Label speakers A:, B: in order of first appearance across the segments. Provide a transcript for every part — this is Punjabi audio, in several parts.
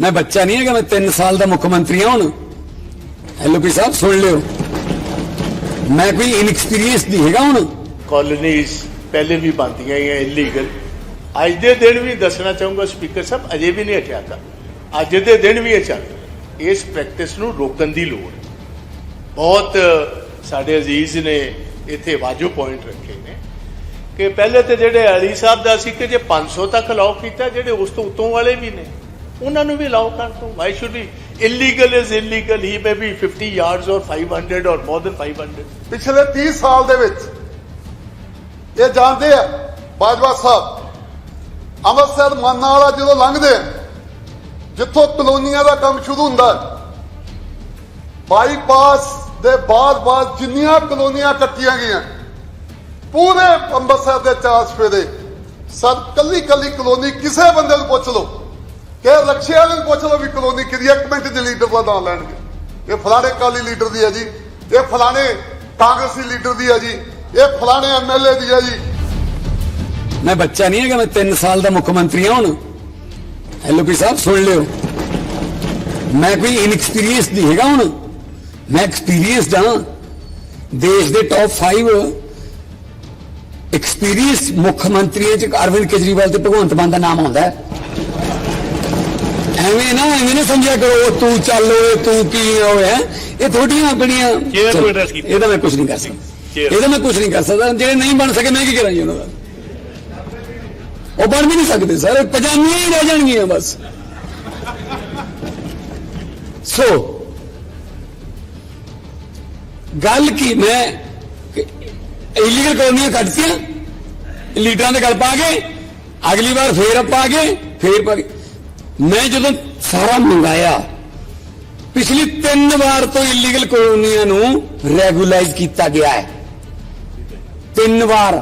A: ਮੈਂ ਬੱਚਾ ਨਹੀਂ ਹੈਗਾ, ਮੈਂ 3 ਸਾਲ ਦਾ ਮੁੱਖ ਮੰਤਰੀ ਹਾਂ ਹੁਣ। ਐਲਓਪੀ ਸਾਹਿਬ, ਸੁਣ ਲਿਓ। ਮੈਂ ਕੋਈ ਇਨਐਕਸਪੀਰੀਅੰਸ ਨਹੀਂ ਹੈਗਾ ਹੁਣ।
B: ਕਾਲੋਨੀਜ਼ ਪਹਿਲੇ ਵੀ ਬਣਦੀਆਂ ਹੀ ਇਲੀਗਲ ਅੱਜ ਦੇ ਦਿਨ ਵੀ ਦੱਸਣਾ ਚਾਹੂੰਗਾ ਸਪੀਕਰ ਸਾਹਿਬ, ਅਜੇ ਵੀ ਨਹੀਂ ਹਟਿਆ ਤਾਂ। ਅੱਜ ਦੇ ਦਿਨ ਵੀ ਇਹ ਚੱਲ ਇਸ ਪ੍ਰੈਕਟਿਸ ਨੂੰ ਰੋਕਣ ਦੀ ਲੋੜ। ਬਹੁਤ ਸਾਡੇ ਅਜ਼ੀਜ਼ ਨੇ ਇੱਥੇ ਵਾਜੋ ਪੁਆਇੰਟ ਰੱਖੇ ਨੇ ਕਿ ਪਹਿਲੇ ਤੇ ਜਿਹੜੇ ਅਲੀ ਸਾਹਿਬ ਦਾ ਸੀ ਕਿ ਜੇ 500 ਤੱਕ ਲਾਓ ਕੀਤਾ, ਜਿਹੜੇ ਉਸ ਤੋਂ ਉਤੋਂ ਵਾਲੇ ਵੀ ਨੇ। ਉਹਨਾਂ ਨੂੰ ਵੀ ਲਾਓ ਕਰ ਦੋ why should be illegal is illegal he may be 50 yards ਔਰ 500 ਔਰ ਮੋਰ ਦਨ 500
C: ਪਿਛਲੇ 30 ਸਾਲ ਦੇ ਵਿੱਚ ਇਹ ਜਾਣਦੇ ਆ ਬਾਜਵਾ ਸਾਹਿਬ ਅੰਮ੍ਰਿਤਸਰ ਮਾਨਾ ਵਾਲਾ ਜਦੋਂ ਲੰਘਦੇ ਜਿੱਥੋਂ ਕਲੋਨੀਆਂ ਦਾ ਕੰਮ ਸ਼ੁਰੂ ਹੁੰਦਾ ਬਾਈਪਾਸ ਦੇ ਬਾਅਦ-ਬਾਅਦ ਜਿੰਨੀਆਂ ਕਲੋਨੀਆਂ ਕੱਟੀਆਂ ਗਈਆਂ ਪੂਰੇ ਅੰਮ੍ਰਿਤਸਰ ਦੇ ਚਾਰ ਸਫੇਰੇ ਸਰ ਕੱਲੀ ਕੱਲੀ ਕਲੋਨੀ ਕਿਸੇ ਬੰਦੇ ਨੂੰ ਪੁੱਛ ਲਓ ਕਿ ਰਕਸ਼ੇ ਨੂੰ ਪੁੱਛ ਲਓ ਵੀ ਕਲੋਨੀ ਕਿਹਦੀ ਹੈ, ਮਿੰਟ ਦੇ ਲੀਡਰ ਦਾ ਨਾਮ ਲੈਣਗੇ। ਇਹ ਫਲਾਣੇ ਕਾਲੀ ਲੀਡਰ ਦੀ ਹੈ ਜੀ ਇਹ ਫਲਾਣੇ ਕਾਂਗਰਸੀ ਲੀਡਰ ਦੀ ਹੈ ਜੀ ਇਹ ਫਲਾਣੇ ਐਮਐਲਏ ਦੀ ਹੈ ਜੀ।
A: ਮੈਂ ਬੱਚਾ ਨਹੀਂ ਹੈਗਾ ਮੈਂ 3 ਸਾਲ ਦਾ ਮੁੱਖ ਮੰਤਰੀ ਹਾਂ ਹੁਣ। ਐਲਓਪੀ ਸਾਹਿਬ ਸੁਣ ਲਿਓ। ਮੈਂ ਕੋਈ ਇਨਐਕਸਪੀਰੀਅੰਸ ਨਹੀਂ ਹੈਗਾ ਹੁਣ। ਮੈਂ ਐਕਸਪੀਰੀਅੰਸਡ ਹਾਂ। ਦੇਸ਼ ਦੇ ਟੌਪ 5 ਐਕਸਪੀਰੀਅੰਸ ਮੁੱਖ ਮੰਤਰੀਆਂ ਚ ਅਰਵਿੰਦ ਕੇਜਰੀਵਾਲ ਤੇ ਭਗਵੰਤ ਮਾਨ ਦਾ ਨਾਮ ਆਉਂਦਾ ਹੈ। ਐਵੇਂ ਨਾ ਐਵੇਂ ਨਾ ਸਮਝਿਆ ਕਰੋ ਤੂੰ ਚੱਲ ਓਏ ਤੂੰ ਕੀ ਹੋਇਆ ਇਹ ਥੋੜੀਆਂ ਆਪਣੀਆਂ। ਇਹਦਾ ਮੈਂ ਕੁਝ ਨਹੀਂ ਕਰ ਸਕਦਾ। ਇਹਦਾ ਮੈਂ ਕੁਝ ਨਹੀਂ ਕਰ ਸਕਦਾ। ਜਿਹੜੇ ਨਹੀਂ ਬਣ ਸਕੇ ਮੈਂ ਕੀ ਕਰਾਂ ਜੀ ਉਹਨਾਂ ਦਾ? ਉਹ ਬਣ ਵੀ ਨਹੀਂ ਸਕਦੇ ਸਰ। ਪਜਾਮੀਆਂ ਹੀ ਰਹਿ ਜਾਣਗੀਆਂ ਬਸ। ਸੋ ਗੱਲ ਕੀ ਮੈਂ ਇਲੀਗਲ ਕਲੋਨੀਆਂ ਕੱਟਤੀਆਂ ਲੀਡਰਾਂ ਦੇ ਗੱਲ ਪਾ ਕੇ ਅਗਲੀ ਵਾਰ ਫੇਰ ਪਾ ਕੇ ਫੇਰ ਪਾ ਕੇ ਮੈਂ ਜਦੋਂ ਸਾਰਾ ਮੰਗਾਇਆ, ਪਿਛਲੀ ਤਿੰਨ ਵਾਰ ਤੋਂ ਇਲੀਗਲ ਕਲੋਨੀਆਂ ਨੂੰ ਰੈਗੂਲਾਈਜ਼ ਕੀਤਾ ਗਿਆ ਹੈ। ਤਿੰਨ ਵਾਰ।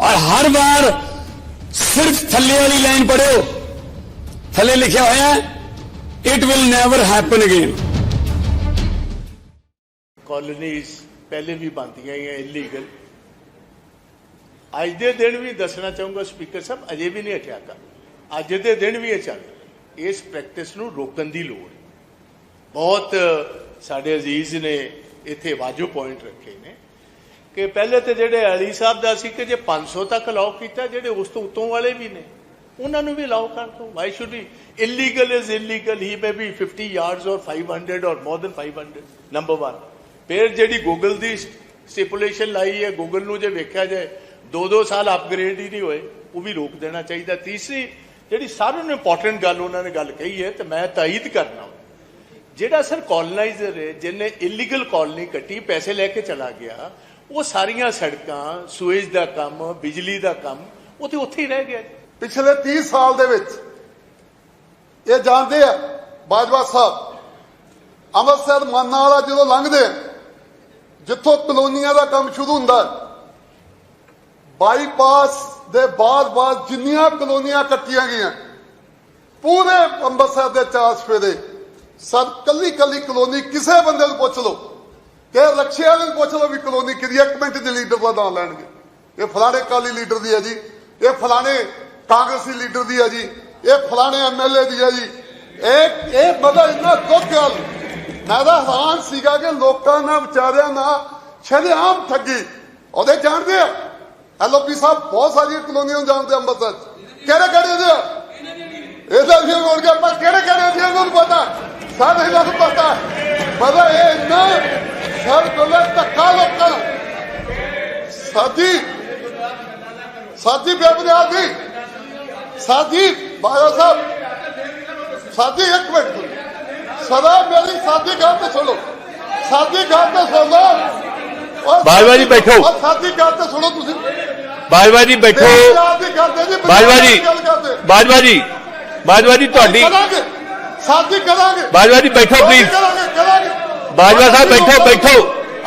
A: ਔਰ ਹਰ ਵਾਰ ਸਿਰਫ ਥੱਲੇ ਵਾਲੀ ਲਾਈਨ ਪੜਿਓ ਥੱਲੇ ਲਿਖਿਆ ਹੋਇਆ ਹੈ it will never happen again
B: colonies ਪਹਿਲੇ ਵੀ ਬਣਦੀਆਂ ਹੀ ਇਲੀਗਲ ਅੱਜ ਦੇ ਦਿਨ ਵੀ ਦੱਸਣਾ ਚਾਹੂੰਗਾ ਸਪੀਕਰ ਸਾਹਿਬ, ਅਜੇ ਵੀ ਨਹੀਂ ਹਟਿਆ ਤਾਂ ਅੱਜ ਦੇ ਦਿਨ ਵੀ ਇਹ ਚੱਲ ਇਸ ਪ੍ਰੈਕਟਿਸ ਨੂੰ ਰੋਕਣ ਦੀ ਲੋੜ ਹੈ। ਬਹੁਤ ਸਾਡੇ ਅਜ਼ੀਜ਼ ਨੇ ਇੱਥੇ ਵਾਜੂ ਪੁਆਇੰਟ ਰੱਖੇ ਨੇ ਕਿ ਪਹਿਲੇ ਤੇ ਜਿਹੜੇ ਅਲੀ ਸਾਹਿਬ ਦਾ ਸੀ ਕਿ ਜੇ 500 ਤੱਕ ਲਾਓ ਕੀਤਾ, ਜਿਹੜੇ ਉਸ ਤੋਂ ਉਤੋਂ ਵਾਲੇ ਵੀ ਨੇ, ਉਹਨਾਂ ਨੂੰ ਵੀ ਲਾਓ ਕਰ ਦੋ। Why should be illegal is illegal he may be 50 yards ਔਰ 500 ਔਰ ਮੋਰ ਦਨ 500 ਨੰਬਰ 1 ਫਿਰ ਜਿਹੜੀ ਗੂਗਲ ਦੀ ਸਟਿਪੂਲੇਸ਼ਨ ਲਾਈ ਹੈ ਗੂਗਲ ਨੂੰ ਜੇ ਵੇਖਿਆ ਜਾਏ ਦੋ ਦੋ ਸਾਲ ਅਪਗ੍ਰੇਡ ਹੀ ਨਹੀਂ ਹੋਏ, ਉਹ ਵੀ ਰੋਕ ਦੇਣਾ ਚਾਹੀਦਾ। ਤੀਸਰੀ ਜਿਹੜੀ ਸਾਰਿਆਂ ਨੂੰ ਇੰਪੋਰਟੈਂਟ ਗੱਲ ਉਹਨਾਂ ਨੇ ਗੱਲ ਕਹੀ ਹੈ ਤੇ ਮੈਂ ਤਾਇਦ ਕਰਨਾ। ਜਿਹੜਾ ਸਰ ਕਾਲੋਨਾਈਜ਼ਰ ਹੈ, ਜਿਹਨੇ ਇਲੀਗਲ ਕਾਲੋਨੀ ਕੱਟੀ, ਪੈਸੇ ਲੈ ਕੇ ਚਲਾ ਗਿਆ, ਉਹ ਸਾਰੀਆਂ ਸੜਕਾਂ ਸੂਏਜ ਦਾ ਕੰਮ, ਬਿਜਲੀ ਦਾ ਕੰਮ, ਉਹ ਤੇ ਉੱਥੇ ਹੀ ਰਹਿ ਗਿਆ।
C: ਪਿਛਲੇ 30 ਸਾਲ ਦੇ ਵਿੱਚ ਇਹ ਜਾਣਦੇ ਆ, ਬਾਜਵਾ ਸਾਹਿਬ, ਅੰਮ੍ਰਿਤਸਰ ਮਾਨਾ ਵਾਲਾ ਜਦੋਂ ਲੰਘਦੇ ਜਿੱਥੋਂ ਕਲੋਨੀਆਂ ਦਾ ਕੰਮ ਸ਼ੁਰੂ ਹੁੰਦਾ ਬਾਈਪਾਸ ਦੇ ਬਾਅਦ-ਬਾਅਦ ਜਿੰਨੀਆਂ ਕਲੋਨੀਆਂ ਕੱਟੀਆਂ ਗਈਆਂ ਪੂਰੇ ਅੰਮ੍ਰਿਤਸਰ ਦੇ ਚਾਰ ਸਫੇਰੇ ਸਰ ਕੱਲੀ ਕੱਲੀ ਕਲੋਨੀ ਕਿਸੇ ਬੰਦੇ ਨੂੰ ਪੁੱਛ ਲਓ। ਕਿ ਰਕਸ਼ੇ ਵਾਲੇ ਨੂੰ ਪੁੱਛ ਲਓ ਵੀ ਕਲੋਨੀ ਕਿਹਦੀ ਹੈ, ਇੱਕ ਮਿੰਟ ਦੇ ਲੀਡਰ ਦਾ ਨਾਂ ਲੈਣਗੇ। ਇਹ ਫਲਾਣੇ ਕਾਲੀ ਲੀਡਰ ਦੀ ਹੈ ਜੀ ਇਹ ਫਲਾਣੇ ਕਾਂਗਰਸੀ ਲੀਡਰ ਦੀ ਹੈ ਜੀ ਇਹ ਫਲਾਣੇ ਐਮਐਲਏ ਦੀ ਹੈ ਜੀ। ਇਹ ਇਹ ਮਤਲਬ ਇੰਨਾ ਦੁੱਖ ਗੱਲ ਮੈਂ ਤਾਂ ਹੈਰਾਨ ਸੀਗਾ ਕਿ ਲੋਕਾਂ ਨਾਲ ਵਿਚਾਰਿਆਂ ਨਾਲ ਸ਼ਰੇਆਮ ਠੱਗੀ। ਉਹਦੇ ਜਾਣਦੇ ਆ? ਐਲਓਪੀ ਸਾਹਿਬ ਬਹੁਤ ਸਾਰੀਆਂ ਕਲੋਨੀਆਂ ਨੂੰ ਜਾਣਦੇ ਅੰਮ੍ਰਿਤਸਰ 'ਚ। ਕਿਹੜੇ ਕਿਹੜੇ ਦੇ ਇਹਦਾ ਵੀ ਹੋਣ ਗਿਆ ਪਰ ਕਿਹੜੇ ਕਿਹੜੇ ਦੀ ਉਹਨਾਂ ਨੂੰ ਪਤਾ। ਸਾਰੇ ਨੂੰ ਪਤਾ। ਮਤਲਬ ਇਹ ਇੰਨਾ ਸਰ ਕੋਲੇ ਧੱਕਾ ਲੋਕਾਂ। ਸਾਡੀ ਸਾਡੀ ਬੇਬੁਨਿਆਦ ਦੀ ਸਾਡੀ ਬਾਇਆ ਸਾਹਿਬ ਸਾਡੀ ਇੱਕ ਮਿੰਟ। ਸਦਾ ਮੇਰੀ ਸਾਡੀ ਗੱਲ ਤੇ ਸੁਣੋ। ਸਾਡੀ ਗੱਲ ਤੇ ਸੁਣੋ।
D: ਬਾਜਵਾ ਜੀ ਬੈਠੋ।
C: ਸਾਡੀ ਗੱਲ ਤੇ ਸੁਣੋ ਤੁਸੀਂ।
D: ਬਾਜਵਾ ਜੀ ਬੈਠੋ। ਬਾਜਵਾ ਜੀ। ਬਾਜਵਾ ਜੀ। ਬਾਜਵਾ ਜੀ ਤੁਹਾਡੀ
C: ਸਾਡੀ ਕਰਾਂਗੇ।
D: ਬਾਜਵਾ ਜੀ ਬੈਠੋ ਪਲੀਜ਼ ਬਾਜਵਾ ਸਾਹਿਬ ਬੈਠੋ ਬੈਠੋ।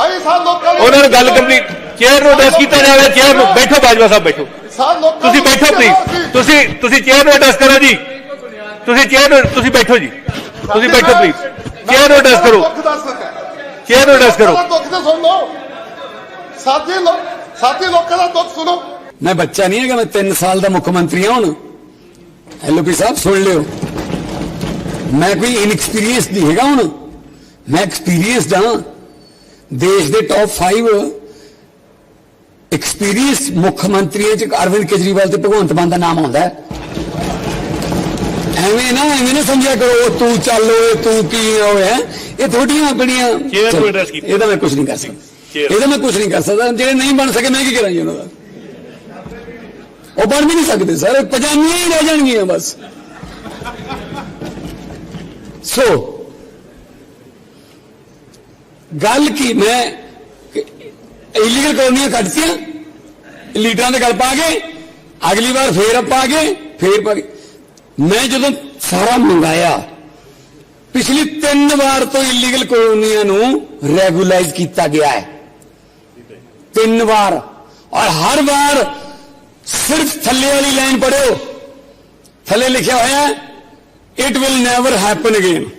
C: ਅਸੀਂ ਸਾਰ ਲੋਕਾਂ ਨੂੰ
D: ਉਹਨਾਂ ਨਾਲ ਗੱਲ ਕੰਪਲੀਟ ਚੇਅਰ ਨੂੰ ਐਡਰੈਸ ਕੀਤਾ ਜਾਵੇ ਚੇਅਰ ਨੂੰ। ਬੈਠੋ ਬਾਜਵਾ ਸਾਹਿਬ ਬੈਠੋ। ਤੁਸੀਂ
C: ਨੂੰ
D: ਬੈਠੋ ਪਲੀਜ਼ ਤੁਸੀਂ ਤੁਸੀਂ ਚੇਅਰ ਨੂੰ ਐਡਰੈਸ ਕਰੋ ਜੀ। ਤੁਸੀਂ ਚੇਅਰ ਨੂੰ ਤੁਸੀਂ ਬੈਠੋ ਜੀ। ਤੁਸੀਂ ਬੈਠੋ ਪਲੀਜ਼ ਚੇਅਰ ਨੂੰ ਐਡਰੈਸ ਕਰੋ। ਚੇਅਰ ਨੂੰ ਐਡਰੈਸ ਕਰੋ।
C: ਸਾਥੀ ਲੋਕ ਸਾਥੀ ਲੋਕਾਂ ਦਾ ਦੁੱਖ ਸੁਣੋ।
A: ਮੈਂ ਬੱਚਾ ਨਹੀਂ ਹੈਗਾ ਮੈਂ 3 ਸਾਲ ਦਾ ਮੁੱਖ ਮੰਤਰੀ ਹਾਂ ਹੁਣ। ਐਲਓਪੀ ਸਾਹਿਬ ਸੁਣ ਲਿਓ। ਮੈਂ ਕੋਈ ਇਨਐਕਸਪੀਰੀਅੰਸ ਨਹੀਂ ਹੈਗਾ ਹੁਣ। ਮੈਂ ਐਕਸਪੀਰੀਅੰਸਡ ਹਾਂ। ਦੇਸ਼ ਦੇ ਟੌਪ 5 ਐਕਸਪੀਰੀਅੰਸ ਮੁੱਖ ਮੰਤਰੀਆਂ ਚ ਅਰਵਿੰਦ ਕੇਜਰੀਵਾਲ ਤੇ ਭਗਵੰਤ ਮਾਨ ਦਾ ਨਾਮ ਆਉਂਦਾ ਹੈ। ਐਵੇਂ ਨਾ ਐਵੇਂ ਨਾ ਸਮਝਿਆ ਕਰੋ ਤੂੰ ਚੱਲ ਓਏ ਤੂੰ ਕੀ ਹੋਇਆ ਇਹ ਥੋੜੀਆਂ ਆਪਣੀਆਂ। ਇਹਦਾ ਮੈਂ ਕੁਝ ਨਹੀਂ ਕਰ ਸਕਦਾ। ਇਹਦਾ ਮੈਂ ਕੁਝ ਨਹੀਂ ਕਰ ਸਕਦਾ। ਜਿਹੜੇ ਨਹੀਂ ਬਣ ਸਕੇ ਮੈਂ ਕੀ ਕਰਾਂ ਜੀ ਉਹਨਾਂ ਦਾ? ਉਹ ਬਣ ਵੀ ਨਹੀਂ ਸਕਦੇ ਸਰ। ਪਜਾਮੀਆਂ ਹੀ ਰਹਿ ਜਾਣਗੀਆਂ ਬਸ। ਸੋ ਗੱਲ ਕੀ ਮੈਂ ਇਲੀਗਲ ਕਲੋਨੀਆਂ ਕੱਢਤੀਆਂ ਲੀਡਰਾਂ ਦੇ ਗੱਲ ਪਾ ਕੇ, ਅਗਲੀ ਵਾਰ ਫੇਰ ਆਪਾਂ ਆ ਗਏ, ਫੇਰ ਪਾ ਮੈਂ ਜਦੋਂ ਸਾਰਾ ਮੰਗਾਇਆ, ਪਿਛਲੀ ਤਿੰਨ ਵਾਰ ਤੋਂ ਇਲੀਗਲ ਕਲੋਨੀਆਂ ਨੂੰ ਰੈਗੂਲਾਈਜ਼ ਕੀਤਾ ਗਿਆ ਹੈ। ਤਿੰਨ ਵਾਰ ਔਰ ਹਰ ਵਾਰ ਸਿਰਫ ਥੱਲੇ ਵਾਲੀ ਲਾਈਨ ਪੜਿਓ ਥੱਲੇ ਲਿਖਿਆ ਹੋਇਆ it will never happen again